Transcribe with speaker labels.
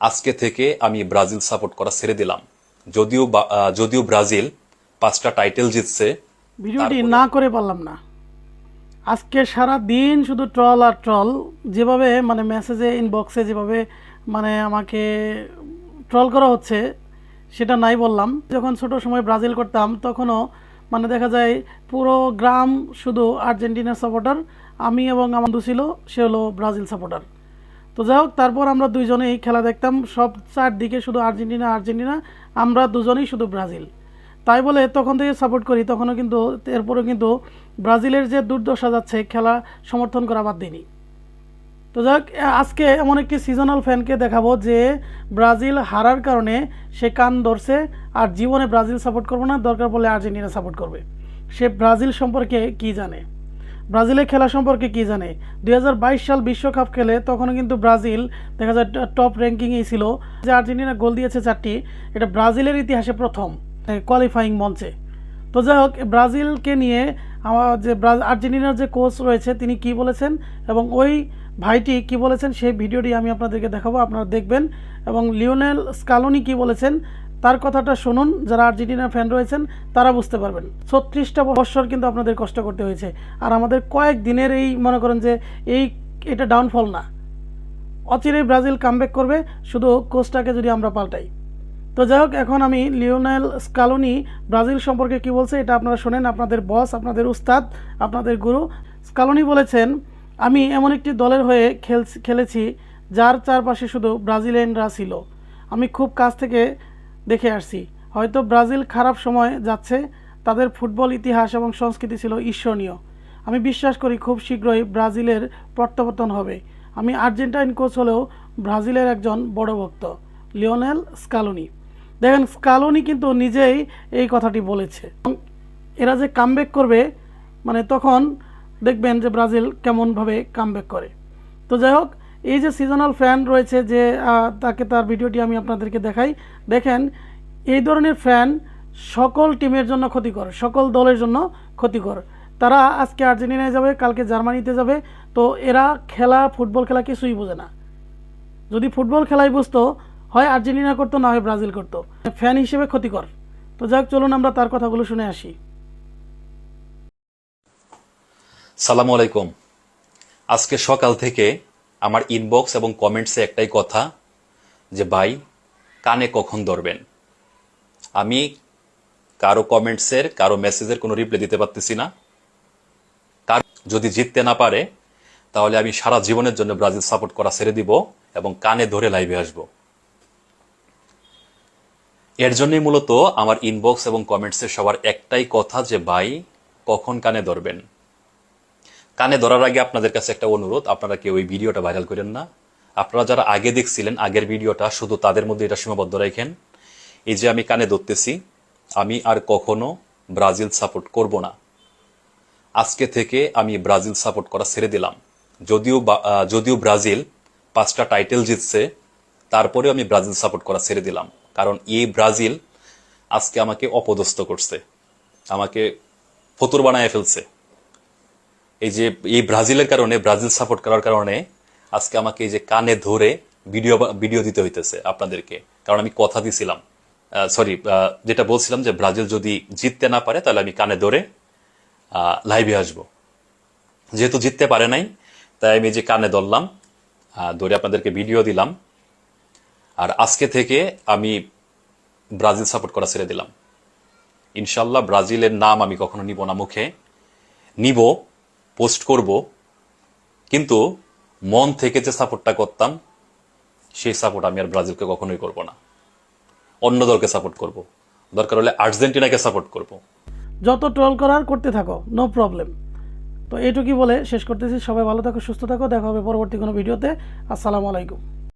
Speaker 1: আজকে থেকে আমি ব্রাজিল সাপোর্ট করা ছেড়ে দিলাম। যদিও যদিও ব্রাজিল পাঁচটা টাইটেল জিতছে
Speaker 2: ভিডিওটি না করে পারলাম না। আজকে সারা দিন শুধু ট্রল আর ট্রল যেভাবে মানে মেসেজে ইনবক্সে যেভাবে মানে আমাকে ট্রল করা হচ্ছে সেটা নাই বললাম। যখন ছোট সময় ব্রাজিল করতাম তখনও মানে দেখা যায় পুরো গ্রাম শুধু আর্জেন্টিনার সাপোর্টার আমি এবং আমার ছিল সে হলো ব্রাজিল সাপোর্টার তো যাই হোক, তারপর আমরা দুইজনেই খেলা দেখতাম। সব চারদিকে শুধু আর্জেন্টিনা আর্জেন্টিনা, আমরা দুজনেই শুধু ব্রাজিল। তাই বলে তখন থেকে সাপোর্ট করি, তখনও কিন্তু, এরপরেও কিন্তু ব্রাজিলের যে দুর্দশা যাচ্ছে, খেলা সমর্থন করা বাদ দিইনি। তো যাক আজকে এমন একটি সিজনাল ফ্যানকে দেখাবো যে ব্রাজিল হারার কারণে সে কান ধরছে আর জীবনে ব্রাজিল সাপোর্ট করবে না, দরকার পড়লে আর্জেন্টিনা সাপোর্ট করবে। সে ব্রাজিল সম্পর্কে কি জানে? ব্রাজিলের খেলা সম্পর্কে কি জানে? দুই হাজার বাইশ সাল বিশ্বকাপ খেলে তখনও কিন্তু ব্রাজিল দেখা যায় টপ র্যাঙ্কিংয়েই ছিল। যে আর্জেন্টিনা গোল দিয়েছে চারটি, এটা ব্রাজিলের ইতিহাসে প্রথম কোয়ালিফাইং মঞ্চে। তো যাই হোক ব্রাজিলকে নিয়ে আমার যে আর্জেন্টিনার যে কোচ রয়েছে, তিনি কি বলেছেন এবং ওই ভাইটি কি বলেছেন, সেই ভিডিওটি আমি আপনাদেরকে দেখাবো, আপনারা দেখবেন। এবং লিওনেল স্কালোনি কি বলেছেন তার কথাটা শুনুন, যারা আর্জেন্টিনার ফ্যান রয়েছেন, তারা বুঝতে পারবেন। ছত্রিশটা বছর কিন্তু আপনাদের কষ্ট করতে হয়েছে। আর আমাদের কয়েক দিনের এই, মনে করেন যে, এই, এটা ডাউনফল না। অচিরেই ব্রাজিল কামব্যাক করবে, শুধু কোচটাকে যদি আমরা পাল্টাই। তো যাই হোক, এখন আমি লিওনেল স্কালোনি ব্রাজিল সম্পর্কে কি বলছে, এটা আপনারা শোনেন। আপনাদের বস, আপনাদের উস্তাদ, আপনাদের গুরু। স্কালোনি বলেছেন, আমি এমন একটি দলের হয়ে খেল খেলেছি, যার চারপাশে শুধু ব্রাজিলিয়ানরা ছিল। আমি খুব কাছ থেকে দেখে আসছি। হয়তো ব্রাজিল খারাপ সময় যাচ্ছে, তাদের ফুটবল ইতিহাস এবং সংস্কৃতি ছিল ঈর্ষণীয়। আমি বিশ্বাস করি খুব শীঘ্রই ব্রাজিলের প্রত্যাবর্তন হবে। আমি আর্জেন্টাইন কোচ হলেও ব্রাজিলের একজন বড় ভক্ত, লিওনেল স্কালোনি। দেখেন, স্কালোনি কিন্তু নিজেই এই কথাটি বলেছে। এরা যে কামব্যাক করবে মানে তখন দেখবেন যে ব্রাজিল কেমনভাবে কামব্যাক করে। তো যাই হোক এই যে সিজনাল ফ্যান রয়েছে যে তাকে তার ভিডিওটি আমি আপনাদেরকে দেখাই। দেখেন, এই ধরনের ফ্যান সকল টিমের জন্য ক্ষতিকর, সকল দলের জন্য ক্ষতিকর। তারা আজকে আর্জেন্টিনায় যাবে, কালকে জার্মানিতে যাবে, তো এরা খেলা, ফুটবল খেলা কিছুই বোঝে না। যদি ফুটবল খেলাই বুঝতো, হয় আর্জেন্টিনা করতো, না হয় ব্রাজিল করতো। ফ্যান হিসেবে ক্ষতিকর। তো যাক চলুন আমরা তার কথাগুলো শুনে আসি।
Speaker 1: সালামু আলাইকুম। আজকে সকাল থেকে আমার ইনবক্স এবং কমেন্টসে একটাই কথা যে, ভাই, কানে কখন ধরবেন? আমি কারও কমেন্টসের কারও মেসেজের কোনো রিপ্লাই দিতে পারতেছি না। কার যদি জিততে না পারে, তাহলে আমি সারা জীবনের জন্য ব্রাজিল সাপোর্ট করা ছেড়ে দিব এবং কানে ধরে লাইভে আসব। এর জন্যই মূলত আমার ইনবক্স এবং কমেন্টসের সবার একটাই কথা যে, ভাই, কখন কানে ধরবেন? কানে ধরার আগে আপনাদের কাছে একটা অনুরোধ, আপনারা কেউ ওই ভিডিওটা ভাইরাল করেন না। আপনারা যারা আগে দেখছিলেন, আগের ভিডিওটা শুধু তাদের মধ্যে এটা সীমাবদ্ধ রাখেন। এই যে আমি কানে ধরতেছি, আমি আর কখনো ব্রাজিল সাপোর্ট করব না। আজকে থেকে আমি ব্রাজিল সাপোর্ট করা ছেড়ে দিলাম। যদিও যদিও ব্রাজিল পাঁচটা টাইটেল জিতছে, তারপরেও আমি ব্রাজিল সাপোর্ট করা ছেড়ে দিলাম। কারণ এই ব্রাজিল আজকে আমাকে অপদস্থ করছে। আমাকে ফতুর বানায় ফেলছে। এই যে, এই ব্রাজিলের কারণে, ব্রাজিল সাপোর্ট করার কারণে আজকে আমাকে এই যে কানে ধরে ভিডিও ভিডিও দিতে হইতেছে আপনাদেরকে। কারণ আমি কথা দিছিলাম সরি যেটা বলছিলাম যে ব্রাজিল যদি জিততে না পারে তাহলে আমি কানে ধরে লাইভে আসব। যেহেতু জিততে পারে নাই, তাই আমি যে কানে ধরলাম ধরে আপনাদেরকে ভিডিও দিলাম। আর আজকে থেকে আমি ব্রাজিল সাপোর্ট করা ছেড়ে দিলাম। ইনশাল্লাহ ব্রাজিলের নাম আমি কখনো নিব না মুখে। নিব পোস্ট করব, কিন্তু মন থেকে যে সাপোর্টটা করতাম, সেই সাপোর্ট আমি আর ব্রাজিলকে কখনোই করব না। অন্য দলকে সাপোর্ট করব। দরকার হলে আর্জেন্টিনাকে সাপোর্ট করব।
Speaker 2: যত ট্রল করার করতে থাকো, নো প্রবলেম। তো এইটুকুই বলে শেষ করতেছি। সবাই ভালো থাকো, সুস্থ থাকো। দেখা হবে পরবর্তী কোনো ভিডিওতে। আসসালামু আলাইকুম।